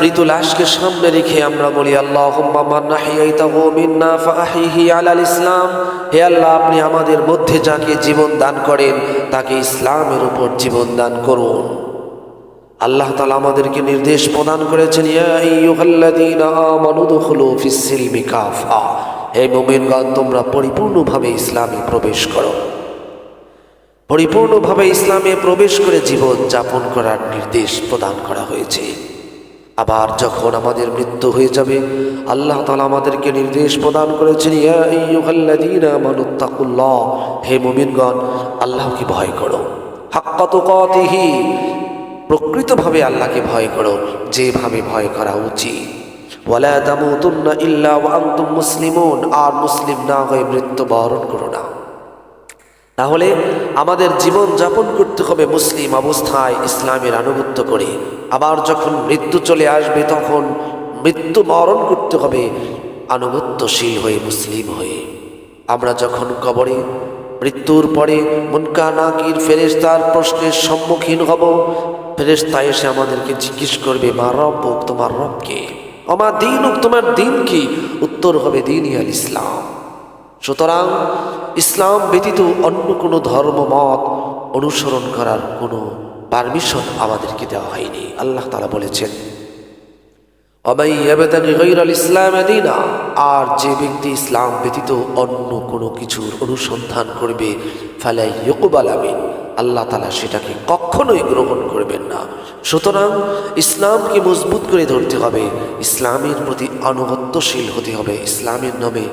মৃত লাশকে সামনে রেখে আমরা বলি আল্লাহ ইসলাম। হে আল্লাহ, আপনি আমাদের মধ্যে যাকে জীবন দান করেন, তাকে ইসলামের উপর জীবন দান করুন। আল্লাহ তালা আমাদেরকে নির্দেশ প্রদান করেছেন তোমরা পরিপূর্ণভাবে ইসলামে প্রবেশ করো। পরিপূর্ণভাবে ইসলামে প্রবেশ করে জীবন যাপন করার নির্দেশ প্রদান করা হয়েছে। আবার যখন আমাদের মৃত্যু হয়ে যাবে, আল্লাহ তালা আমাদেরকে নির্দেশ প্রদান করেছেন হে মুমিনগণ, আল্লাহকে ভয় করো। হাক্কাত প্রকৃতভাবে আল্লাহকে ভয় করো, যেভাবে ভয় করা উচিত। ওয়ালা তামুতুন্না ইল্লা ওয়া মুসলিমুন, আর মুসলিম না হয়ে মৃত্যুবরণ করো না। তাহলে আমাদের জীবন যাপন করতে হবে মুসলিম অবস্থায় ইসলামের আনুগত্য করে। আবার যখন মৃত্যু চলে আসবে তখন মৃত্যু বরণ করতে হবে আনুগত্যশীল হয়ে মুসলিম হয়ে। আমরা যখন কবরে মৃত্যুর পরে মুনকা নাকির ফেরেস্তার প্রশ্নের সম্মুখীন হব ফেরেস্তা এসে আমাদেরকে জিজ্ঞেস করবে, মা রব, তোমার রবকে আমার দিন তোমার দিন কি? উত্তর হবে দিন ইয়াল ইসলাম সুতরাং ইসলাম ব্যতীত অন্য কোনো ধর্ম, মত অনুসরণ করার কোনো পারমিশন আমাদেরকে দেওয়া হয়নি। আল্লাহ তালা বলেছেন আর যে ব্যক্তি ইসলাম ব্যতীত অন্য কোনো কিছুর অনুসন্ধান করবে, ফালাই ইয়কুবাল আমিন আল্লাহ তালা সেটাকে কখনোই গ্রহণ করবেন না। সুতরাং ইসলামকে মজবুত করে ধরতে হবে, ইসলামের প্রতি আনুগত্যশীল হতে হবে, ইসলামের নামে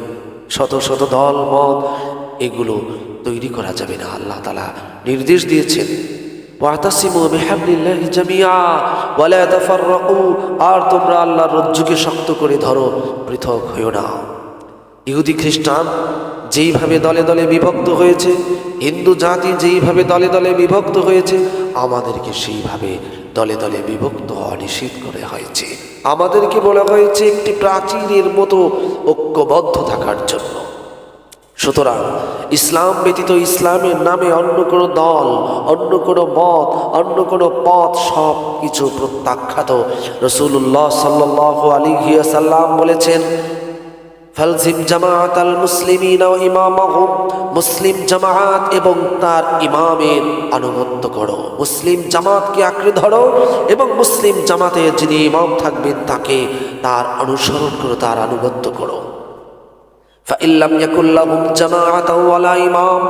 শত শত দল, মত, এগুলো তৈরি করা যাবে না, আল্লাহ তালা নির্দেশ দিয়েছেন। ওয়াতাসিমু বিহাবলিল্লাহি আর তোমরা আল্লাহর রজ্জুকে শক্ত করে ধরো, পৃথক হইও না। ইহুদি খ্রিস্টান যেইভাবে দলে দলে বিভক্ত হয়েছে, হিন্দু জাতি যেইভাবে দলে দলে বিভক্ত হয়েছে, আমাদেরকে সেইভাবে দলে দলে বিভক্ত হওয়া নিষিদ্ধ করে হয়েছে। আমাদেরকে বলা হয়েছে একটি প্রাচীনের মতো ঐক্যবদ্ধ থাকার জন্য। সুতরাং ইসলাম ব্যতীত ইসলামের নামে অন্য কোনো দল, অন্য কোনো মত, অন্য কোনো পথ সব কিছু প্রত্যাখ্যাত। রসুল্লাহ সাল্লাহ আলী সাল্লাম বলেছেন ফালজিম জামাত আল মুসলিমিন ইমামাহুম মুসলিম জামাত এবং তার ইমামের আনুগত্য করো। মুসলিম জামাতকে আঁকড়ে ধরো এবং মুসলিম জামাতের যিনি ইমাম থাকবেন তাকে তার অনুসরণ করো, তার আনুগত্য করো। ফাইল্লাম ইয়াকুল্লাহুম জামাআতাও ওয়ালা ইমাম।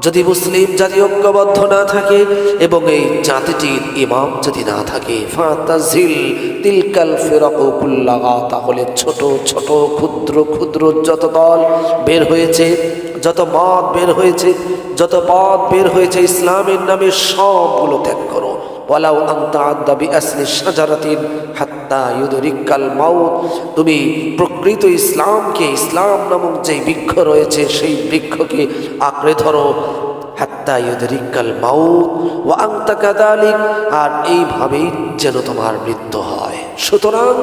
যদি মুসলিম জাতি ঐক্যবদ্ধ না থাকে এবং এই জাতিটির ইমাম যদি না থাকে তিলকাল তাহলে ছোট ছোট, ক্ষুদ্র ক্ষুদ্র যত দল বের হয়েছে, যত মত বের হয়েছে, যত পথ বের হয়েছে ইসলামের নামে সবগুলো ত্যাগ করো। ওয়ালাউ আন্তা আদ্দা বিআসলি শাজারাতিন হাত্তা ইউদরিকাল মাউত। তুমি প্রকৃত ইসলামকে ইসলাম নামক যে বৃক্ষ রয়েছে, সেই বৃক্ষকে আঁকড়ে ধরো। হাত্তা ইউদরিকাল মাউত। ওয়া আন্তা কাদালিক আর এইভাবেই যেন তোমার মৃত্যু হয়। সুতরাং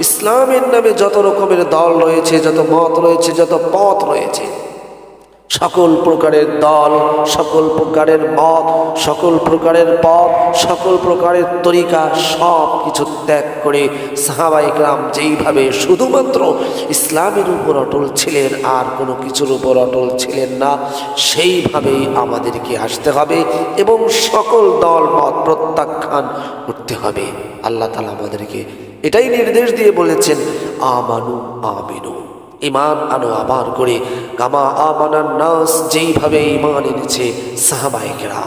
ইসলামের নামে যত রকমের দল রয়েছে, যত মত রয়েছে, যত পথ রয়েছে সকল প্রকারের দল, সকল প্রকারের মত, সকল প্রকারের পথ, সকল প্রকারের তরিকা সব কিছু ত্যাগ করে সাহাবাইকরাম যেইভাবে শুধুমাত্র ইসলামের উপর অটল ছিলেন আর কোনো কিছুর উপর অটল ছিলেন না, সেইভাবেই আমাদেরকে আসতে হবে এবং সকল দল, মত প্রত্যাখ্যান করতে হবে। আল্লাহ তালা আমাদেরকে এটাই নির্দেশ দিয়ে বলেছেন, আমানু আমিনু। ইমান আনো আবার করে। কামা আমানার নাস যেইভাবে ইমান এনেছে সাহাবাহিকেরা